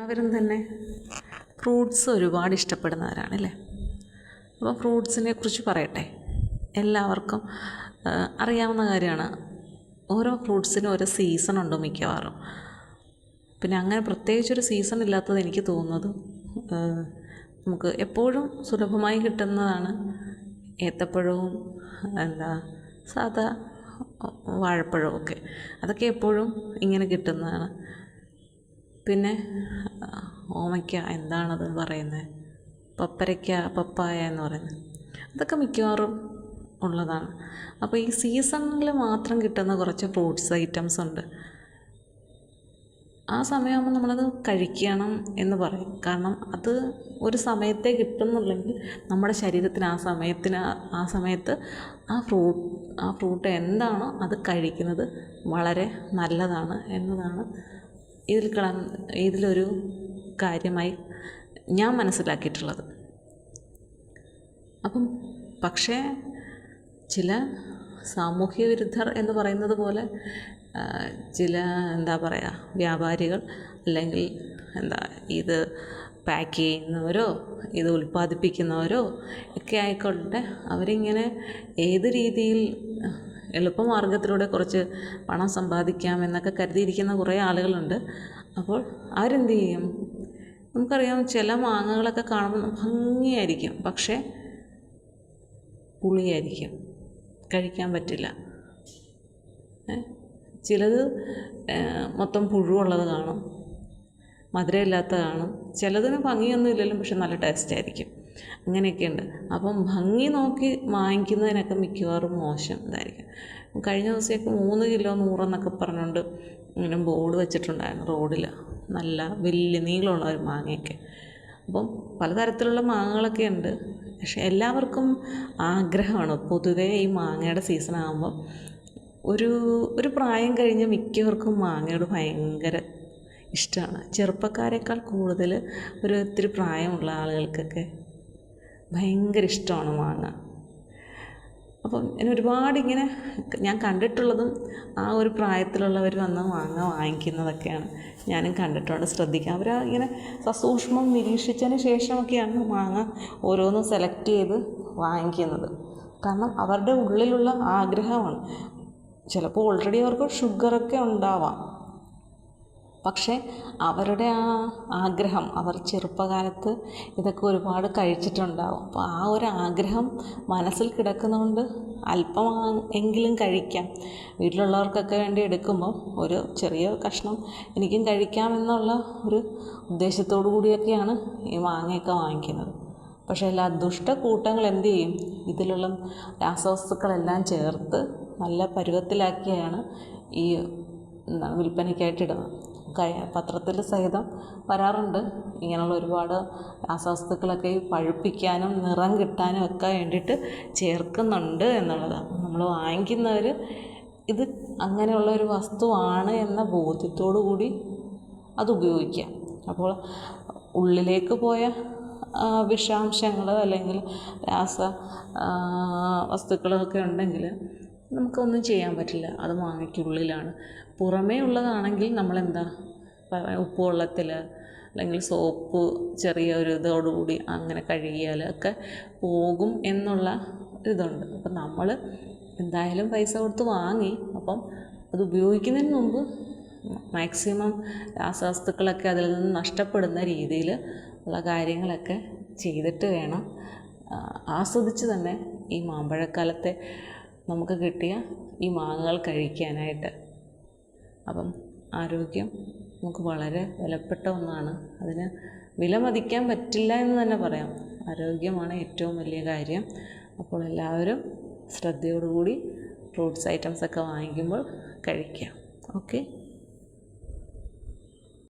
എല്ലാവരും തന്നെ ഫ്രൂട്ട്സ് ഒരുപാട് ഇഷ്ടപ്പെടുന്നവരാണ് അല്ലേ? അപ്പോൾ ഫ്രൂട്ട്സിനെ കുറിച്ച് പറയട്ടെ. എല്ലാവർക്കും അറിയാവുന്ന കാര്യമാണ്. ഓരോ ഫ്രൂട്ട്സിനും ഓരോ സീസണുണ്ട് മിക്കവാറും. പിന്നെ അങ്ങനെ പ്രത്യേകിച്ചൊരു സീസൺ ഇല്ലാത്തത് എനിക്ക് തോന്നുന്നത് നമുക്ക് എപ്പോഴും സുലഭമായി കിട്ടുന്നതാണ് ഏത്തപ്പഴവും എന്താ സാധാ വാഴപ്പഴവും ഒക്കെ. അതൊക്കെ എപ്പോഴും ഇങ്ങനെ കിട്ടുന്നതാണ്. പിന്നെ ഓമയ്ക്ക എന്താണത് പറയുന്നത് പപ്പരയ്ക്ക പപ്പായ എന്ന് പറയുന്നത് അതൊക്കെ മിക്കവാറും ഉള്ളതാണ്. അപ്പോൾ ഈ സീസണിൽ മാത്രം കിട്ടുന്ന കുറച്ച് ഫ്രൂട്ട്സ് ഐറ്റംസ് ഉണ്ട്. ആ സമയമാകുമ്പോൾ നമ്മളത് കഴിക്കണം എന്ന് പറയും. കാരണം അത് ഒരു സമയത്തേ കിട്ടുന്നുള്ളെങ്കിൽ നമ്മുടെ ശരീരത്തിന് ആ സമയത്തിന് ആ സമയത്ത് ആ ഫ്രൂട്ട് ആ ഫ്രൂട്ട് എന്താണോ അത് കഴിക്കുന്നത് വളരെ നല്ലതാണ് എന്നതാണ് ഇതിൽ ഇതിലൊരു കാര്യമായി ഞാൻ മനസ്സിലാക്കിയിട്ടുള്ളത്. അപ്പം പക്ഷേ ചില സാമൂഹ്യ വിരുദ്ധർ എന്ന് പറയുന്നത് പോലെ ചില എന്താ പറയുക വ്യാപാരികൾ അല്ലെങ്കിൽ എന്താ ഇത് പാക്ക് ചെയ്യുന്നവരോ ഇത് ഉൽപ്പാദിപ്പിക്കുന്നവരോ ഒക്കെ ആയിക്കോട്ടെ അവരിങ്ങനെ ഏത് രീതിയിൽ എളുപ്പമാർഗത്തിലൂടെ കുറച്ച് പണം സമ്പാദിക്കാം എന്നൊക്കെ കരുതിയിരിക്കുന്ന കുറേ ആളുകളുണ്ട്. അപ്പോൾ അവരെന്ത് ചെയ്യും? നമുക്കറിയാം ചില മാങ്ങകളൊക്കെ കാണുമ്പോൾ ഭംഗിയായിരിക്കും. പക്ഷേ പുളിയായിരിക്കും. കഴിക്കാൻ പറ്റില്ല. ചിലത് മൊത്തം പുഴുവുള്ളത് കാണും. മധുരമില്ലാത്ത കാണും. ചിലതിന് ഭംഗിയൊന്നും ഇല്ലല്ലോ പക്ഷെ നല്ല ടേസ്റ്റ് ആയിരിക്കും. അങ്ങനെയൊക്കെയുണ്ട്. അപ്പം ഭംഗി നോക്കി വാങ്ങിക്കുന്നതിനൊക്കെ മിക്കവാറും മോശം ഇതായിരിക്കും. കഴിഞ്ഞ ദിവസമൊക്കെ മൂന്ന് കിലോ നൂറെന്നൊക്കെ പറഞ്ഞുകൊണ്ട് ഇങ്ങനെ ബോർഡ് വെച്ചിട്ടുണ്ടായിരുന്നു റോഡിൽ. നല്ല വലിയ നീളമുള്ള ഒരു മാങ്ങയൊക്കെ. അപ്പം പലതരത്തിലുള്ള മാങ്ങകളൊക്കെ ഉണ്ട്. പക്ഷെ എല്ലാവർക്കും ആഗ്രഹമാണ് പൊതുവേ ഈ മാങ്ങയുടെ സീസൺ ആകുമ്പോൾ ഒരു ഒരു പ്രായം കഴിഞ്ഞ് മിക്കവർക്കും മാങ്ങയോട് ഭയങ്കര ഇഷ്ടമാണ്. ചെറുപ്പക്കാരെക്കാൾ കൂടുതൽ ഒരു ഒത്തിരി പ്രായമുള്ള ആളുകൾക്കൊക്കെ ഭയങ്കര ഇഷ്ടമാണ് മാങ്ങ. അപ്പം ഞാൻ ഒരുപാട് ഇങ്ങനെ ഞാൻ കണ്ടിട്ടുള്ളതും ആ ഒരു പ്രായത്തിലുള്ളവർ വന്ന് മാങ്ങ വാങ്ങിക്കുന്നതൊക്കെയാണ് ഞാനും കണ്ടിട്ടുണ്ട് ശ്രദ്ധിക്കുക. അവർ ഇങ്ങനെ സസൂക്ഷ്മം നിരീക്ഷിച്ചതിന് ശേഷമൊക്കെയാണ് മാങ്ങ ഓരോന്നും സെലക്ട് ചെയ്ത് വാങ്ങിക്കുന്നത്. കാരണം അവരുടെ ഉള്ളിലുള്ള ആഗ്രഹമാണ്. ചിലപ്പോൾ ഓൾറെഡി അവർക്ക് ഷുഗറൊക്കെ ഉണ്ടാവാം. പക്ഷേ അവരുടെ ആ ആഗ്രഹം അവർ ചെറുപ്പകാലത്ത് ഇതൊക്കെ ഒരുപാട് കഴിച്ചിട്ടുണ്ടാവും. അപ്പോൾ ആ ഒരു ആഗ്രഹം മനസ്സിൽ കിടക്കുന്നതുകൊണ്ട് അല്പം എങ്കിലും കഴിക്കാം. വീട്ടിലുള്ളവർക്കൊക്കെ വേണ്ടി എടുക്കുമ്പോൾ ഒരു ചെറിയ കഷ്ണം എനിക്കും കഴിക്കാമെന്നുള്ള ഒരു ഉദ്ദേശത്തോടു കൂടിയൊക്കെയാണ് ഈ മാങ്ങയൊക്കെ വാങ്ങിക്കുന്നത്. പക്ഷേ എല്ലാ ദുഷ്ടക്കൂട്ടങ്ങൾ എന്ത് ചെയ്യും? ഇതിലുള്ള രാസവസ്തുക്കളെല്ലാം ചേർത്ത് നല്ല പരുവത്തിലാക്കിയാണ് ഈ എന്താണ് വിൽപ്പനയ്ക്കായിട്ട് ഇടുന്നത്. കഴി- പത്രത്തിൽ സഹിതം വരാറുണ്ട്. ഇങ്ങനെയുള്ള ഒരുപാട് രാസവസ്തുക്കളൊക്കെ ഈ പഴുപ്പിക്കാനും നിറം കിട്ടാനും ഒക്കെ വേണ്ടിയിട്ട് ചേർക്കുന്നുണ്ട് എന്നുള്ളതാണ് നമ്മൾ വാങ്ങിക്കുന്നവർ ഇത് അങ്ങനെയുള്ള ഒരു വസ്തുവാണ് എന്ന ബോധ്യത്തോടു കൂടി അത് ഉപയോഗിക്കാം അപ്പോൾ ഉള്ളിലേക്ക് പോയ വിഷാംശങ്ങൾ അല്ലെങ്കിൽ രാസ വസ്തുക്കളൊക്കെ ഉണ്ടെങ്കിൽ നമുക്കൊന്നും ചെയ്യാൻ പറ്റില്ല. അത് മാങ്ങയ്ക്കുള്ളിലാണ്. പുറമേ ഉള്ളതാണെങ്കിൽ നമ്മളെന്താ? ഉപ്പുവെള്ളത്തിൽ ഉപ്പ് വെള്ളത്തിൽ അല്ലെങ്കിൽ സോപ്പ് ചെറിയ ഒരു ഇതോടുകൂടി അങ്ങനെ കഴുകിയാൽ ഒക്കെ പോകും എന്നുള്ള ഇതുണ്ട്. അപ്പം നമ്മൾ എന്തായാലും പൈസ കൊടുത്ത് വാങ്ങി. അപ്പം അത് ഉപയോഗിക്കുന്നതിന് മുമ്പ് മാക്സിമം രാസവസ്തുക്കളൊക്കെ അതിൽ നിന്ന് നഷ്ടപ്പെടുന്ന രീതിയിൽ ഉള്ള കാര്യങ്ങളൊക്കെ ചെയ്തിട്ട് വേണം ആസ്വദിച്ച് തന്നെ ഈ മാമ്പഴക്കാലത്തെ നമുക്ക് കിട്ടിയ ഈ മാങ്ങകൾ കഴിക്കാനായിട്ട്. അപ്പം ആരോഗ്യം നമുക്ക് വളരെ വിലപ്പെട്ട ഒന്നാണ്. അതിന് വിലമതിക്കാൻ പറ്റില്ല എന്ന് തന്നെ പറയാം. ആരോഗ്യമാണ് ഏറ്റവും വലിയ കാര്യം. അപ്പോൾ എല്ലാവരും ശ്രദ്ധയോടുകൂടി ഫ്രൂട്ട്സ് ഐറ്റംസ് ഒക്കെ വാങ്ങിക്കുമ്പോൾ കഴിക്കാം ഓക്കെ?